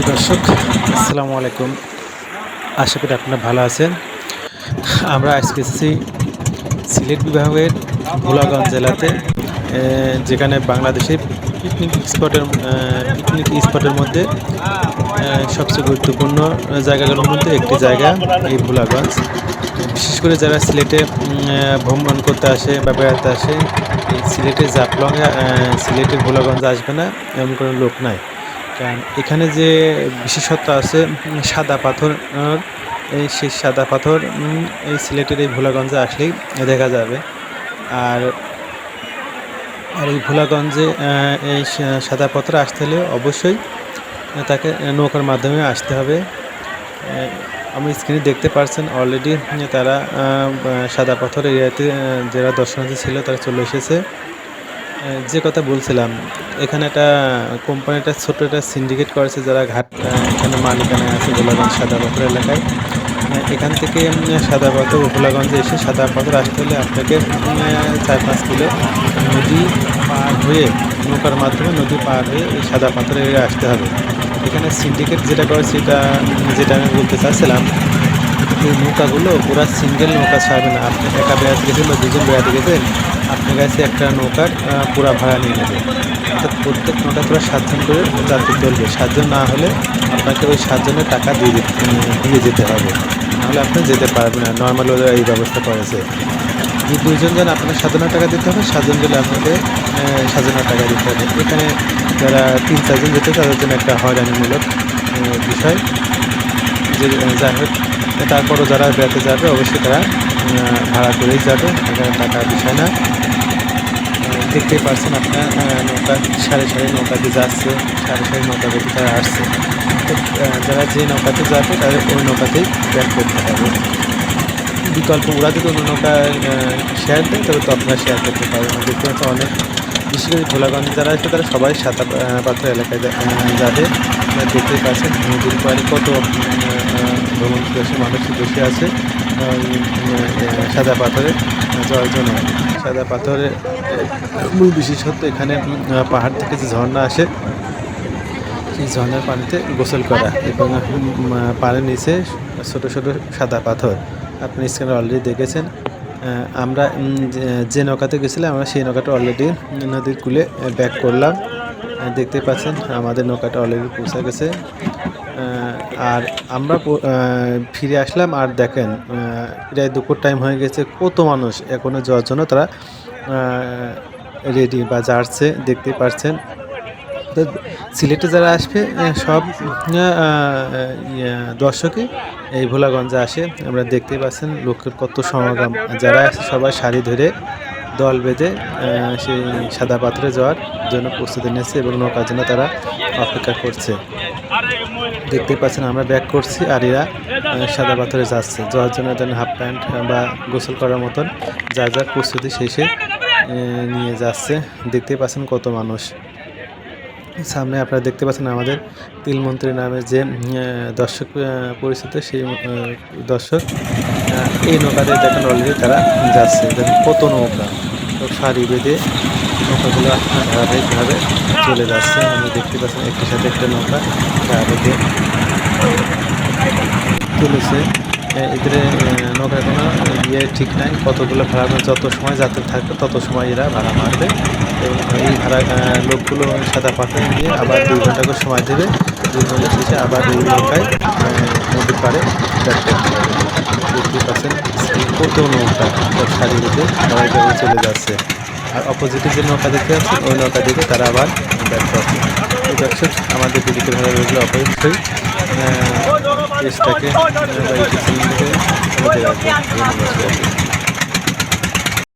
দর্শক, আসসালামু আলাইকুম। আশা করি আপনারা ভালো আছেন। আমরা আজকে এসেছি সিলেট বিভাগের ভোলাগঞ্জ জেলাতে যেখানে বাংলাদেশের পিকনিক স্পটের পিকনিক স্পটের মধ্যে সবচেয়ে গুরুত্বপূর্ণ জায়গাগুলোর মধ্যে একটি জায়গা এই ভোলাগঞ্জ। বিশেষ করে যারা সিলেটে ভ্রমণ করতে আসে বা বেড়াতে আসে, এই সিলেটের জাফলংয়ে সিলেটের ভোলাগঞ্জ আসবে না, এমন কোনো লোক নাই। কারণ এখানে যে বিশেষত্ব আছে সাদা পাথর এই সেই সাদা পাথর এই সিলেটের এই ভোলাগঞ্জে আসলেই দেখা যাবে। আর আর এই ভোলাগঞ্জে এই সাদা পাথর আসতে হলে অবশ্যই তাকে নৌকার মাধ্যমে আসতে হবে। আমি স্ক্রিনে দেখতে পারছেন অলরেডি তারা সাদা পাথর এরিয়াতে যারা দর্শনার্থী ছিল, তারা চলে এসেছে। যে কথা বলছিলাম, এখানে একটা কোম্পানি একটা ছোট একটা সিন্ডিকেট করেছে যারা ঘাট এখানে মালিকানায় আছে, গোলাগঞ্জ সাদা পাথর এলাকায়। এখান থেকে সাদা পাথর ভোলাগঞ্জে এসে সাদা পাথর আসতে হলে আপনাকে চার পাঁচ কিলো নদী পার হয়ে, নৌকার মাধ্যমে নদী পার হয়ে এই সাদা পাথর আসতে হবে। এখানে সিন্ডিকেট যেটা করে সেটা, যেটা আমি বলতে চাচ্ছিলাম এই নৌকাগুলো পুরা সিঙ্গেল নৌকা ছাড়বে না। আপনি একা বেড়াতে গেছেন বা দুজন বেড়াতে গেছেন আপনার কাছে একটা নৌকার পুরা ভাড়া নিয়ে নেবে। অর্থাৎ প্রত্যেক নৌকা পুরো সাতজন করে যাত্রী চলবে। সাতজন না হলে আপনাকে ওই সাতজনের টাকা দিয়ে দিয়ে যেতে হবে। নাহলে আপনি যেতে পারবেন না। নর্মাল ওদের এই ব্যবস্থা করেছে। যে দুজন জন আপনাকে সাত হাজার টাকা দিতে হবে, সাতজন গেলে আপনাকে সাত টাকা দিতে হবে। এখানে যারা তিন, চারজন যেতে, তাদের জন্য একটা হয়রানিমূলক বিষয়। যে, যাই হোক তারপরও যারা বেড়াতে যাবে, অবশ্যই তারা ভাড়া করেই যাবে। এখানে টাকা বিষয় না। দেখতেই পারছেন আপনার নৌকা, সাড়ে সাড়ে নৌকাতে যাচ্ছে, সাড়ে সাড়ে নৌকা বেঁধে তারা আসছে। যারা যে নৌকাতে যাবে, তাদের ওই নৌকাতেই ব্যাক করতে হবে। বিকল্প ওরা যদি অন্য নৌকায় শেয়ার দেয় তবে তো আপনারা শেয়ার করতে পারবেন। দেখতে পাচ্ছেন অনেক বিশেষ করে ভোলাগঞ্জ যারা আছে, তারা সবাই সাঁতার পাথর এলাকায় যাবে। আপনারা দেখতেই পাচ্ছেন নদীর পাড়ে কত ভ্রমণ দেশে মানুষ বসে আছে। সাদা পাথরে যাওয়ার জন্য। সাদা পাথরে মূল বিশেষত্ব এখানে পাহাড় থেকে যে ঝর্ণা আসে, সেই ঝর্ণার পানিতে গোসল করা এবং পানির নিচে ছোট ছোট সাদা পাথর। আপনি স্ক্রিনে অলরেডি দেখেছেন। আমরা যে- নৌকাতে গেছিলাম, আমরা সেই নৌকাটা অলরেডি নদীর কূলে ব্যাক করলাম। দেখতে পাচ্ছেন, আমাদের নৌকাটা অলরেডি পৌঁছে গেছে। আর আমরা ফিরে আসলাম আর দেখেন প্রায় দুপুর টাইম হয়ে গেছে, কত মানুষ এখনও যাওয়ার জন্য তারা রেডি বা যাচ্ছে, দেখতে পাচ্ছেন সিলেটে যারা আসবে সব দর্শকই এই ভোলাগঞ্জে আসে। আমরা দেখতেই পাচ্ছেন লোকের কত সমাগম। যারা আসে সবাই শাড়ি ধরে দল বেঁধে সেই সাদা পাথরে যাওয়ার জন্য প্রস্তুতি নিয়েছে এবং নৌকার জন্য তারা অপেক্ষা করছে। দেখতেই পাচ্ছেন, আমরা ব্যাক করছি আর এরা সাদা পাথরে যাচ্ছে। যাওয়ার জন্য যেন হাফ প্যান্ট বা গোসল করার মতন যা যা প্রস্তুতি শেষে নিয়ে যাচ্ছে। দেখতেই পাচ্ছেন কত মানুষ। সামনে আপনারা দেখতে পাচ্ছেন আমাদের তিলমন্ত্রী নামে যে দর্শক পরিচিত, সেই দর্শক এই নৌকাতে দেখেন অলরেডি তারা যাচ্ছে। কত নৌকা। সারি বেঁধে নৌকাগুলো ধারাবাহিকভাবে চলে যাচ্ছে। আমি দেখতে পাচ্ছি একটির সাথে একটা নৌকা তুলেছে এ- এদের নৌকার কোনো ইয়ে ঠিক নাই, কতগুলো ভাড়া মানে যত সময় যাত্রী থাকবে তত সময় এরা ভাড়া মারবে। এবং এই ভাড়া লোকগুলো সাদা পাথর দিয়ে আবার দুই ঘণ্টা করে সময় দেবে। দুই ঘণ্টা শেষে আবার ওই নৌকায় নদীর পাড়ে ব্যাক করতে পাচ্ছেন কত নৌকা সব সারি বেঁধে সবাই চলে যাচ্ছে আর অপোজিটে যে নৌকা দেখতে পাচ্ছেন, ওই নৌকা দিকে তারা আবার ব্যাক করছে তো দর্শক আমাদের ভিডিওটি ভালো লাগলে অবশ্যই পেজটাকে বা ইউটিউব চ্যানেলটাকে ধন্যবাদ।